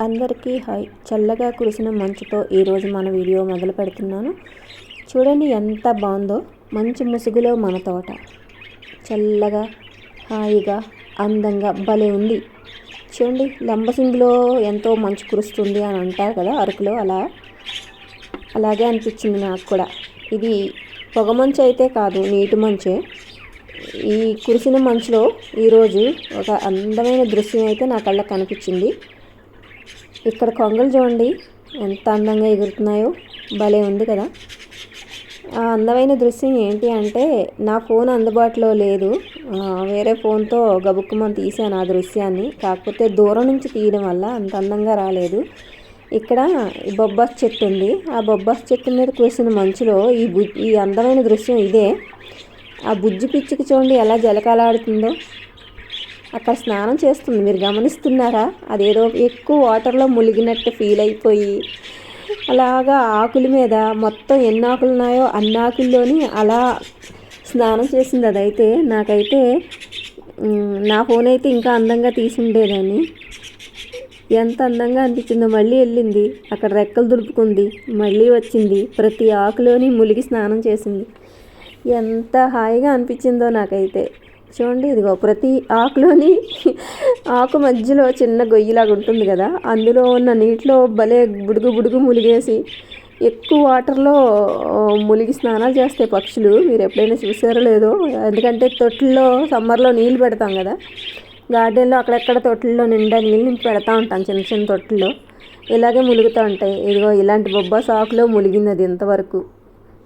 అందరికీ హాయ్. చల్లగా కురిసిన మంచుతో ఈరోజు మన వీడియో మొదలు పెడుతున్నాను. చూడండి ఎంత బాగుందో. మంచు ముసుగులో మన తోట. చల్లగా హాయిగా అందంగా భలే ఉంది. చూడండి లంబసింగిలో ఎంతో మంచు కురుస్తుంది అని అంటారు కదా అరకులో అలా. అలాగే అనిపించింది నాకు కూడా. ఇది పొగ మంచు అయితే కాదు నీటి మంచే. ఈ కురిసిన మంచులో ఈరోజు ఒక అందమైన దృశ్యం అయితే నా కళ్ళకు కనిపించింది. ఇక్కడ కొంగలు చూడండి. ఎంత అందంగా ఎగురుతున్నాయో. భలే ఉంది కదా. ఆ అందమైన దృశ్యం ఏంటి అంటే నా ఫోన్ అందుబాటులో లేదు. వేరే ఫోన్తో గబుక్కుమని తీసాను ఆ దృశ్యాన్ని. కాకపోతే దూరం నుంచి తీయడం వల్ల అంత అందంగా రాలేదు. ఇక్కడ బొబ్బాస్ చెట్టు ఉంది. ఆ బొబ్బాస్ చెట్టు మీద కురిసిన మంచులో ఈ బు ఈ అందమైన దృశ్యం ఇదే. ఆ బుజ్జి పిచ్చికి చూడండి ఎలా జలకాలాడుతుందో. అక్కడ స్నానం చేస్తుంది. మీరు గమనిస్తున్నారా? అదేదో ఎక్కువ వాటర్లో మునిగినట్టు ఫీల్ అయిపోయి. అలాగా ఆకుల మీద మొత్తం ఎన్ని ఆకులు ఉన్నాయో అన్ని ఆకుల్లోని అలా స్నానం చేసింది అదైతే. నాకైతే నా ఫోన్ అయితే ఇంకా అందంగా తీసి ఉండేదాన్ని ఎంత అందంగా అనిపించిందో మళ్ళీ వెళ్ళింది. అక్కడ రెక్కలు దులుపుకుంది మళ్ళీ వచ్చింది. ప్రతి ఆకులోని ములిగి స్నానం చేసింది. ఎంత హాయిగా అనిపించిందో నాకైతే. చూడండి ఇదిగో ప్రతి ఆకులోని ఆకు మధ్యలో చిన్న గొయ్యిలాగా ఉంటుంది కదా. అందులో ఉన్న నీటిలో భలే బుడుగు బుడుగు ములిగేసి ఎక్కువ వాటర్లో ములిగి స్నానాలు చేస్తాయి పక్షులు. మీరు ఎప్పుడైనా చూసారో లేదో. ఎందుకంటే తొట్టిలో సమ్మర్లో నీళ్ళు పెడతాం కదా. గార్డెన్లో అక్కడెక్కడ తొట్టిల్లో నిండా నీళ్ళు నింపి పెడతా ఉంటాం చిన్న చిన్న తొట్టిలో ఇలాగే ములుగుతూ ఉంటాయి. ఇదిగో ఇలాంటి బొబ్బా ఆకులో ములిగింది అది ఇంతవరకు.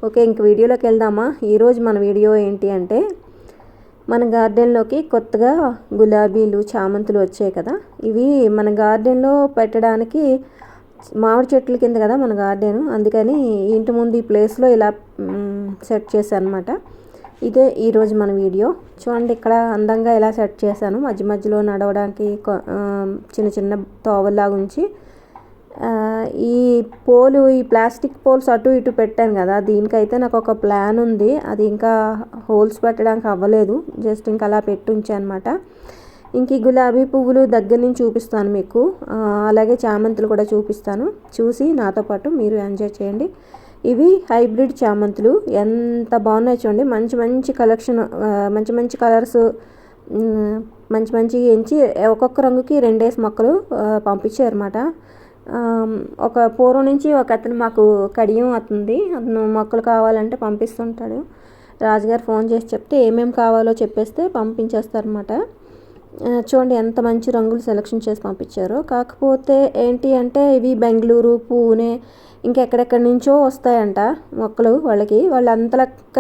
ఓకే ఇంక వీడియోలోకి వెళ్దామా? ఈరోజు మన వీడియో ఏంటి అంటే మన గార్డెన్లోకి కొత్తగా గులాబీలు చామంతులు వచ్చాయి కదా. ఇవి మన గార్డెన్లో పెట్టడానికి మామిడి చెట్ల కింద కదా మన గార్డెన్. అందుకని ఇంటి ముందు ఈ ప్లేస్లో ఇలా సెట్ చేశాను అనమాట ఇదే ఈరోజు మన వీడియో. చూడండి ఇక్కడ అందంగా ఇలా సెట్ చేశాను. మధ్య మధ్యలో నడవడానికి కొ- చిన్న చిన్న తోవల్లాగా ఉంచి ఈ పోలు ఈ ప్లాస్టిక్ పోల్స్ అటు ఇటు పెట్టాను కదా దీనికైతే నాకు ఒక ప్లాన్ ఉంది. అది ఇంకా హోల్స్ పెట్టడానికి అవ్వలేదు. జస్ట్ ఇంకా అలా పెట్టి అనమాట ఇంక ఈ గులాబీ పువ్వులు దగ్గర నుంచి చూపిస్తాను మీకు. అలాగే చామంతులు కూడా చూపిస్తాను. చూసి నాతో పాటు మీరు ఎంజాయ్ చేయండి. ఇవి హైబ్రిడ్ చామంతులు. ఎంత బాగున్నాయి చూడండి. మంచి మంచి కలెక్షన్ మంచి మంచి కలర్స్ మంచి మంచి ఎంచి ఒక్కొక్క రంగుకి రెండేసి మొక్కలు ఆ, పంపించారన్నమాట. ఒక పూర్వం నుంచి ఒక అతను మాకు కడియం అతుంది. అతను మొక్కలు కావాలంటే పంపిస్తుంటాడు. రాజుగారు ఫోన్ చేసి చెప్తే ఏమేమి కావాలో చెప్పేస్తే పంపించేస్తారనమాట చూడండి ఎంత మంచి రంగులు సెలెక్షన్ చేసి పంపించారో. కాకపోతే ఏంటి అంటే ఇవి బెంగళూరు పూణే ఇంకెక్కడెక్కడి నుంచో వస్తాయంట మొక్కలు వాళ్ళకి. వాళ్ళు అంతలక్క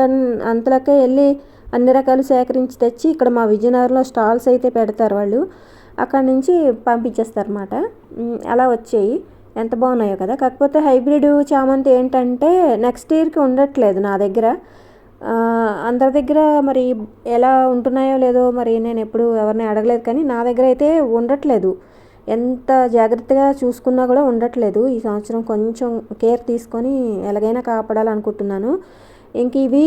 అంతలకే వెళ్ళి అన్ని రకాలు సేకరించి తెచ్చి ఇక్కడ మా విజయనగరంలో స్టాల్స్ అయితే పెడతారు వాళ్ళు. అక్కడ నుంచి పంపించేస్తారన్నమాట. అలా వచ్చాయి. ఎంత బాగున్నాయో కదా. కాకపోతే హైబ్రిడ్ చామంతి ఏంటంటే నెక్స్ట్ ఇయర్కి ఉండట్లేదు నా దగ్గర. అందరి దగ్గర మరి ఎలా ఉంటున్నాయో లేదో మరి నేను ఎప్పుడు ఎవరిని అడగలేదు కానీ నా దగ్గర అయితే ఉండట్లేదు. ఎంత జాగ్రత్తగా చూసుకున్నా కూడా ఉండట్లేదు. ఈ సంవత్సరం కొంచెం కేర్ తీసుకొని ఎలాగైనా కాపాడాలనుకుంటున్నాను. ఇంక ఇవి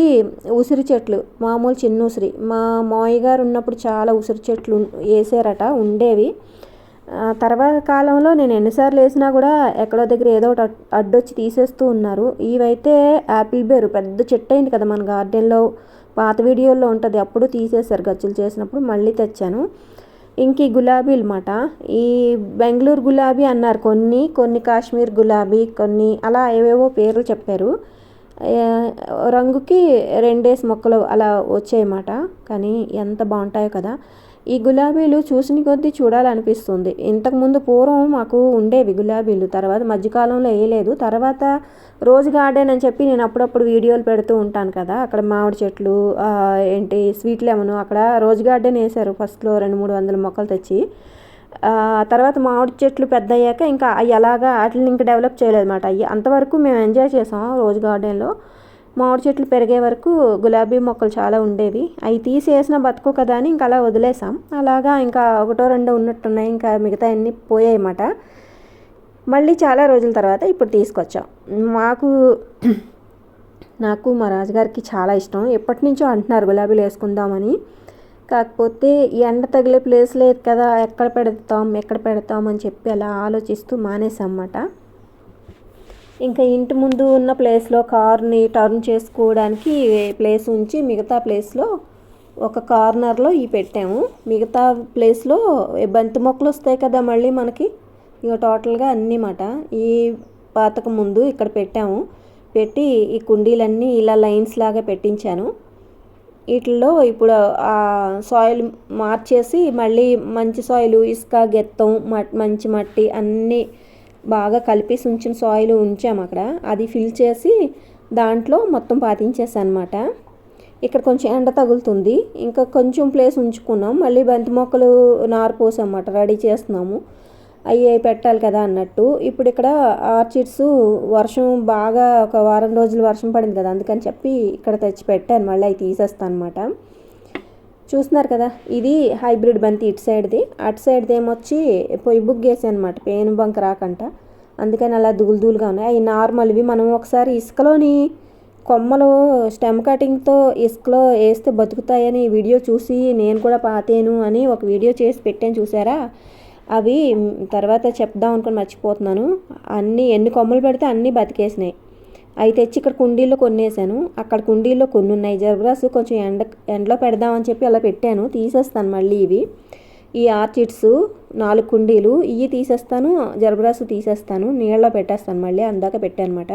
ఉసిరి చెట్లు మామూలు చిన్న ఉసిరి. మా మావయ్య గారు ఉన్నప్పుడు చాలా ఉసిరి చెట్లు వేసారట ఉండేవి. తర్వాత కాలంలో నేను ఎన్నిసార్లు వేసినా కూడా ఎక్కడో దగ్గర ఏదో ఒకటి అడ్డొచ్చి తీసేస్తూ ఉన్నారు. ఇవైతే యాపిల్ బేరు పెద్ద చెట్టు అయింది కదా మన గార్డెన్లో. పాత వీడియోల్లో ఉంటుంది అప్పుడు తీసేశారు గచ్చులు చేసినప్పుడు మళ్ళీ తెచ్చాను. ఇంక ఈ గులాబీ అనమాట ఈ బెంగళూరు గులాబీ అన్నారు కొన్ని కొన్ని కాశ్మీర్ గులాబీ కొన్ని అలా ఏవేవో పేర్లు చెప్పారు. రంగుకి రెండేసి మొక్కలు అలా వచ్చాయన్నమాట కానీ ఎంత బాగుంటాయో కదా. ఈ గులాబీలు చూసిన కొద్దీ చూడాలనిపిస్తుంది. ఇంతకుముందు పూర్వం మాకు ఉండేవి గులాబీలు. తర్వాత మధ్యకాలంలో వేయలేదు. తర్వాత రోజు గార్డెన్ అని చెప్పి నేను అప్పుడప్పుడు వీడియోలు పెడుతూ ఉంటాను కదా. అక్కడ మామిడి చెట్లు ఏంటి స్వీట్ లెమన్ అక్కడ రోజు గార్డెన్ వేశారు. ఫస్ట్లో రెండు మూడు వందల మొక్కలు తెచ్చి. తర్వాత మామిడి చెట్లు పెద్ద అయ్యాక ఇంకా అవి అలాగా వాటిని ఇంకా డెవలప్ చేయలేదన్నమాట. అవి అంతవరకు మేము ఎంజాయ్ చేసాం రోజ్ గార్డెన్లో మామిడి చెట్లు పెరిగే వరకు గులాబీ మొక్కలు చాలా ఉండేవి. అవి తీసేసిన బతుకు కదా అని ఇంకా అలా వదిలేసాం. అలాగా ఇంకా ఒకటో రెండో ఉన్నట్టున్నాయి. ఇంకా మిగతా అన్నీ పోయాయి అన్నమాట. మళ్ళీ చాలా రోజుల తర్వాత ఇప్పుడు తీసుకొచ్చాం. మాకు నాకు మా రాజుగారికి చాలా ఇష్టం. ఎప్పటి నుంచో అంటున్నారు గులాబీలు వేసుకుందామని. కాకపోతే ఎండ తగిలే ప్లేస్ లేదు కదా ఎక్కడ పెడతాం ఎక్కడ పెడతాం అని చెప్పి అలా ఆలోచిస్తూ మానేసన్నమాట. ఇంకా ఇంటి ముందు ఉన్న ప్లేస్లో కార్ని టర్న్ చేసుకోవడానికి ప్లేస్ ఉంచి మిగతా ప్లేస్లో ఒక కార్నర్లో ఇవి పెట్టాము. మిగతా ప్లేస్లో బంతి మొక్కలు వస్తాయి కదా మళ్ళీ మనకి ఇక టోటల్గా అన్నీ మాట ఈ పాతక ముందు ఇక్కడ పెట్టాము. పెట్టి ఈ కుండీలన్నీ ఇలా లైన్స్ లాగా పెట్టించాను. వీటిల్లో ఇప్పుడు ఆ సాయిల్ మార్చేసి మళ్ళీ మంచి సాయిల్ ఇసుక గెత్తం మంచి మట్టి అన్నీ బాగా కలిపేసి ఉంచిన సాయిల్ ఉంచాము అక్కడ. అది ఫిల్ చేసి దాంట్లో మొత్తం పాతించేసాను అనమాట ఇక్కడ కొంచెం ఎండ తగులుతుంది. ఇంకా కొంచెం ప్లేస్ ఉంచుకున్నాం. మళ్ళీ బంతి మొక్కలు నారు పోసామన్నమాట. రెడీ చేస్తున్నాము. అవి పెట్టాలి కదా అన్నట్టు. ఇప్పుడు ఇక్కడ ఆర్చిడ్స్ వర్షం బాగా ఒక వారం రోజులు వర్షం పడింది కదా అందుకని చెప్పి ఇక్కడ తెచ్చి పెట్టాను. మళ్ళీ అవి తీసేస్తాను అనమాట చూస్తున్నారు కదా ఇది హైబ్రిడ్ బంతి ఇటు సైడ్ది. అటు సైడ్ది ఏమొచ్చి పొయ్యి బుక్ అనమాట పేను బంక రాకంట. అందుకని అలా దూలు దూలుగా ఉన్నాయి. అవి నార్మల్వి మనం ఒకసారి ఇసుకలోని కొమ్మలు స్టెమ్ కటింగ్తో ఇసుకలో వేస్తే బతుకుతాయని వీడియో చూసి నేను కూడా పాతేను అని ఒక వీడియో చేసి పెట్టాను చూసారా? అవి తర్వాత చెప్దాం అనుకుని మర్చిపోతున్నాను. అన్నీ ఎన్ని కొమ్మలు పెడితే అన్నీ బతికేసినాయి. అవి తెచ్చి ఇక్కడ కుండీల్లో కొన్నేసాను. అక్కడ కుండీల్లో కొన్ని ఉన్నాయి. జర్బ్రాస్ కొంచెం ఎండ ఎండలో పెడదామని చెప్పి అలా పెట్టాను. తీసేస్తాను మళ్ళీ ఇవి. ఈ ఆర్చిడ్స్ నాలుగు కుండీలు ఇవి తీసేస్తాను జర్బ్రాస్ తీసేస్తాను. నీళ్ళలో పెట్టేస్తాను మళ్ళీ అందాక పెట్టానమాట.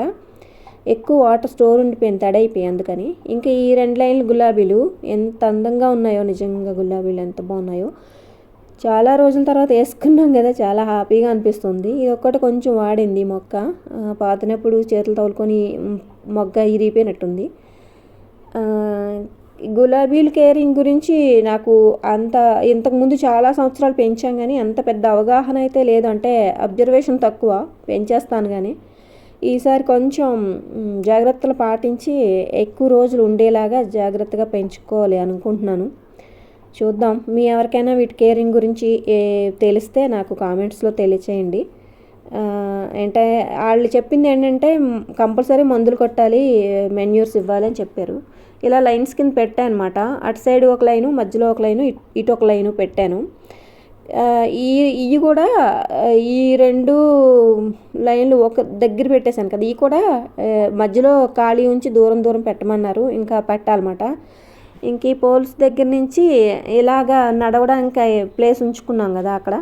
ఎక్కువ వాటర్ స్టోర్ ఉండిపోయింది తడైపోయి అందుకని. ఇంకా ఈ రెండు లైన్లు గులాబీలు ఎంత అందంగా ఉన్నాయో నిజంగా గులాబీలు ఎంత బాగున్నాయో. చాలా రోజుల తర్వాత వేసుకున్నాం కదా చాలా హ్యాపీగా అనిపిస్తుంది. ఇది ఒక్కటి కొంచెం వాడింది మొక్క. పాతినప్పుడు చేతులు తగులుకొని మొగ్గ ఇరిగిపోయినట్టుంది. గులాబీల కేరింగ్ గురించి నాకు అంత ఇంతకుముందు చాలా సంవత్సరాలు పెంచాం కానీ అంత పెద్ద అవగాహన అయితే లేదు. అంటే అబ్జర్వేషన్ తక్కువ పెంచేస్తాను కానీ. ఈసారి కొంచెం జాగ్రత్తలు పాటించి ఎక్కువ రోజులు ఉండేలాగా జాగ్రత్తగా పెంచుకోవాలి అనుకుంటున్నాను. చూద్దాం. మీ ఎవరికైనా వీటి కేరింగ్ గురించి తెలిస్తే నాకు కామెంట్స్లో తెలియచేయండి. అంటే వాళ్ళు చెప్పింది ఏంటంటే కంపల్సరీ మందులు కొట్టాలి మెన్యూర్స్ ఇవ్వాలి అని చెప్పారు. ఇలా లైన్స్ కింద పెట్టాను అనమాట అటు సైడ్ ఒక లైను మధ్యలో ఒక లైను ఇటు ఒక లైను పెట్టాను. ఈ ఇవి కూడా ఈ రెండు లైన్లు ఒక దగ్గర పెట్టేశాను కదా. ఇవి కూడా మధ్యలో ఖాళీ ఉంచి దూరం దూరం పెట్టమన్నారు. ఇంకా పెట్టాలన్నమాట. ఇంక ఈ పోల్స్ దగ్గర నుంచి ఇలాగా నడవడానికి ప్లేస్ ఉంచుకున్నాం కదా అక్కడ.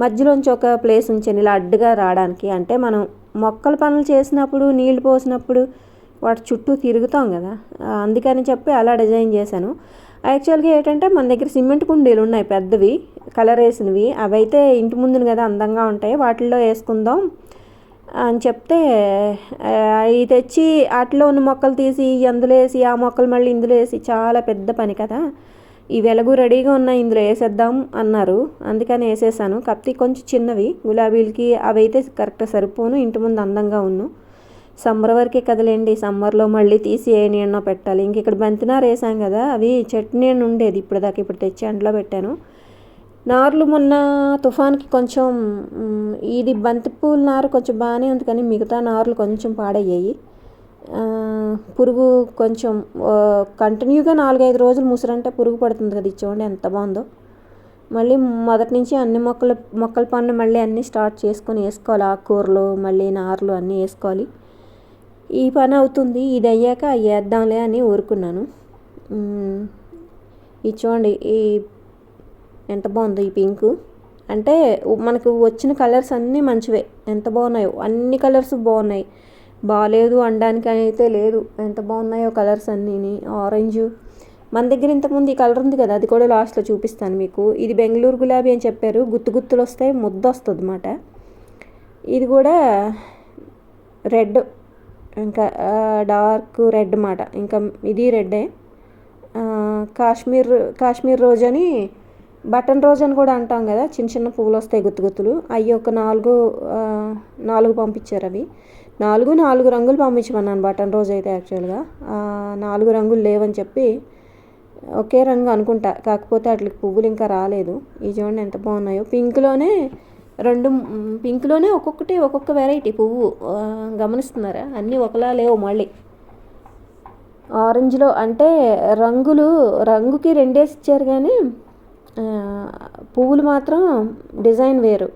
మధ్యలోంచి ఒక ప్లేస్ ఉంచాను ఇలా అడ్డుగా రావడానికి. అంటే మనం మొక్కల పనులు చేసినప్పుడు నీళ్ళు పోసినప్పుడు వాటి చుట్టూ తిరుగుతాం కదా. అందుకని చెప్పి అలా డిజైన్ చేశాను. యాక్చువల్గా ఏంటంటే మన దగ్గర సిమెంట్ కుండీలు ఉన్నాయి పెద్దవి కలర్ వేసినవి. అవైతే ఇంటి ముందును కదా అందంగా ఉంటాయి. వాటిల్లో వేసుకుందాం. అని చెప్తే అవి తెచ్చి వాటిలో ఉన్న మొక్కలు తీసి అందులో వేసి ఆ మొక్కలు మళ్ళీ ఇందులో వేసి చాలా పెద్ద పని కదా. ఈ వెలుగు రెడీగా ఉన్నాయి ఇందులో వేసేద్దాం అన్నారు. అందుకని వేసేసాను. కాకపోతే కొంచెం చిన్నవి. గులాబీలకి అవి అయితే కరెక్ట్గా సరిపోను. ఇంటి ముందు అందంగా ఉన్ను. సమ్మర్ వరకే కదలేండి. సమ్మర్లో మళ్ళీ తీసి ఏ నీళ్ళనో పెట్టాలి. ఇంక ఇక్కడ బంతినారు వేసాం కదా. అవి చట్నీ ఉండేది ఇప్పుడు దాకా ఇప్పుడు తెచ్చి అంట్లో పెట్టాను. నార్లు మొన్న తుఫాన్కి కొంచెం ఇది బంతిపూల నారు కొంచెం బాగానే ఉంది కానీ మిగతా నార్లు కొంచెం పాడయ్యాయి. పురుగు కొంచెం కంటిన్యూగా నాలుగైదు రోజులు ముసురంటే పురుగు పడుతుంది కదా చూడండి ఎంత బాగుందో. మళ్ళీ మొదటి నుంచి అన్ని మొక్కలు మొక్కల పనులు మళ్ళీ అన్నీ స్టార్ట్ చేసుకొని వేసుకోవాలి. ఆకుకూరలు మళ్ళీ నార్లు అన్నీ వేసుకోవాలి. ఈ పని అవుతుంది. ఇది అయ్యాక వేద్దాంలే అని ఊరుకున్నాను. ఇది చూడండి ఈ ఎంత బాగుందో ఈ పింక్. అంటే మనకు వచ్చిన కలర్స్ అన్నీ మంచివే. ఎంత బాగున్నాయో. అన్ని కలర్స్ బాగున్నాయి. బాగాలేదు అనడానికి అయితే లేదు. ఎంత బాగున్నాయో కలర్స్ అన్నీ ఆరెంజ్. మన దగ్గర ఇంతకుముందు ఈ కలర్ ఉంది కదా అది కూడా లాస్ట్లో చూపిస్తాను మీకు. ఇది బెంగళూరు గులాబీ అని చెప్పారు. గుత్తు గుత్తులు వస్తాయి ముద్ద వస్తుంది అన్నమాట. ఇది కూడా రెడ్. ఇంకా డార్క్ రెడ్ మాట ఇంకా ఇది రెడ్డే. కాశ్మీర్ కాశ్మీర్ రోజు అని బటన్ రోజ్ అని కూడా అంటాం కదా చిన్న చిన్న పువ్వులు వస్తాయి గుత్తు గుత్తులు. అవి ఒక నాలుగు నాలుగు పంపించారు అవి. నాలుగు నాలుగు రంగులు పంపించమన్నాను బటన్ రోజ్ అయితే యాక్చువల్గా. నాలుగు రంగులు లేవని చెప్పి ఒకే రంగు అనుకుంటా. కాకపోతే అట్లకి పువ్వులు ఇంకా రాలేదు. ఈ చూడండి ఎంత బాగున్నాయో. పింక్లోనే రెండు పింక్లోనే ఒక్కొక్కటి ఒక్కొక్క వెరైటీ పువ్వు గమనిస్తున్నారా? అన్నీ ఒకలా లేవు మళ్ళీ. ఆరెంజ్లో అంటే రంగులు రంగుకి రెండేసి ఇచ్చారు కానీ పువ్వులు మాత్రం డిజైన్ వేరు.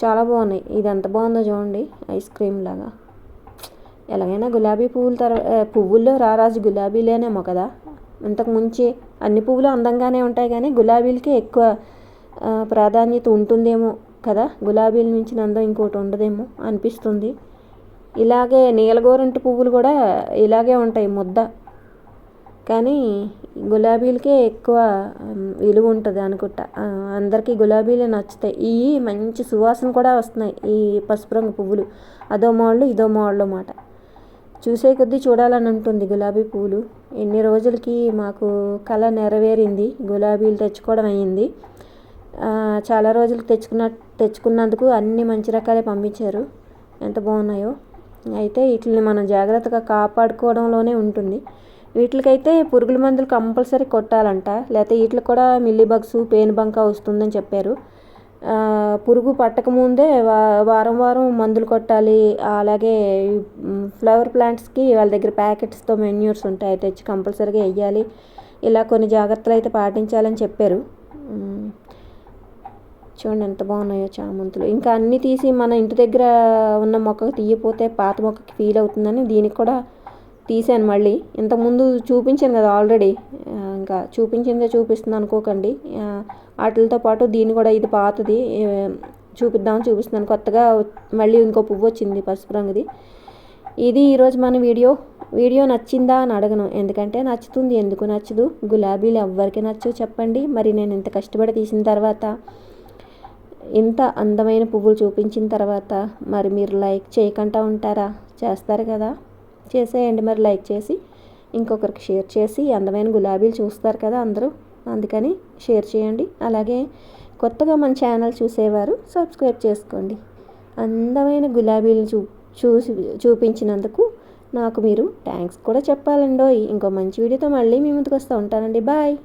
చాలా బాగున్నాయి. ఇది ఎంత బాగుందో చూడండి. ఐస్ క్రీమ్ లాగా. ఎలాగైనా గులాబీ పువ్వులు తర్వాత పువ్వుల్లో రారాజు గులాబీలేనేమో కదా. ఇంతకు ముంచి అన్ని పువ్వులు అందంగానే ఉంటాయి కానీ గులాబీలకి ఎక్కువ ప్రాధాన్యత ఉంటుందేమో కదా. గులాబీల మించిన అందం ఇంకోటి ఉండదేమో అనిపిస్తుంది. ఇలాగే నీలగోరంటి పువ్వులు కూడా ఇలాగే ఉంటాయి ముద్ద. కానీ గులాబీలకే ఎక్కువ విలువ ఉంటుంది అనుకుంటా. అందరికీ గులాబీలే నచ్చుతాయి. ఇవి మంచి సువాసన కూడా వస్తున్నాయి ఈ పసుపు రంగు పువ్వులు. అదో మోళ్ళు ఇదో మోళ్ళు అన్నమాట చూసే కొద్దీ చూడాలని ఉంటుంది గులాబీ పువ్వులు. ఎన్ని రోజులకి మాకు కళ నెరవేరింది. గులాబీలు తెచ్చుకోవడం అయ్యింది చాలా రోజులకు తెచ్చుకున్న తెచ్చుకున్నందుకు అన్ని మంచి రకాలే పంపించారు. ఎంత బాగున్నాయో. అయితే వీటిని మనం జాగ్రత్తగా కాపాడుకోవడంలోనే ఉంటుంది. వీటికైతే పురుగుల మందులు కంపల్సరీ కొట్టాలంట. లేకపోతే వీటికి కూడా మిల్లీ బగ్స్ పేను బంక వస్తుందని చెప్పారు. పురుగు పట్టకముందే వా వారం వారం మందులు కొట్టాలి. అలాగే ఫ్లవర్ ప్లాంట్స్కి వాళ్ళ దగ్గర ప్యాకెట్స్తో మెన్యూర్స్ ఉంటాయి తెచ్చి కంపల్సరీగా వెయ్యాలి. ఇలా కొన్ని జాగ్రత్తలు అయితే పాటించాలని చెప్పారు. చూడండి ఎంత బాగున్నాయో చామంతులు. ఇంకా అన్నీ తీసి మన ఇంటి దగ్గర ఉన్న మొక్కకు తీయపోతే పాత మొక్కకి ఫీల్ అవుతుందని దీనికి కూడా తీసాను మళ్ళీ. ఇంతకుముందు చూపించాను కదా ఆల్రెడీ. ఇంకా చూపించిందే చూపిస్తుంది అనుకోకండి. వాటితో పాటు దీన్ని కూడా ఇది పాతది. చూపిద్దామని చూపిస్తున్నాను. కొత్తగా మళ్ళీ ఇంకో పువ్వు వచ్చింది పసుపు రంగుది. ఇది ఈరోజు మన వీడియో. వీడియో నచ్చిందా అని అడగను. ఎందుకంటే నచ్చుతుంది. ఎందుకు నచ్చదు? గులాబీలు ఎవ్వరికి నచ్చు చెప్పండి. మరి నేను ఇంత కష్టపడి తీసిన తర్వాత ఇంత అందమైన పువ్వులు చూపించిన తర్వాత మరి మీరు లైక్ చేయకుండా ఉంటారా? చేస్తారు కదా. చేసేయండి మరి లైక్ చేసి ఇంకొకరికి షేర్ చేసి అందమైన గులాబీలు చూస్తారు కదా అందరూ అందుకని షేర్ చేయండి. అలాగే కొత్తగా మన ఛానల్ చూసేవారు సబ్స్క్రైబ్ చేసుకోండి. అందమైన గులాబీలు చూ చూసి చూపించినందుకు నాకు మీరు థ్యాంక్స్ కూడా చెప్పాలండో ఇంకో మంచి వీడియోతో మళ్ళీ మీ ముందుకు వస్తూ ఉంటానండి. బాయ్!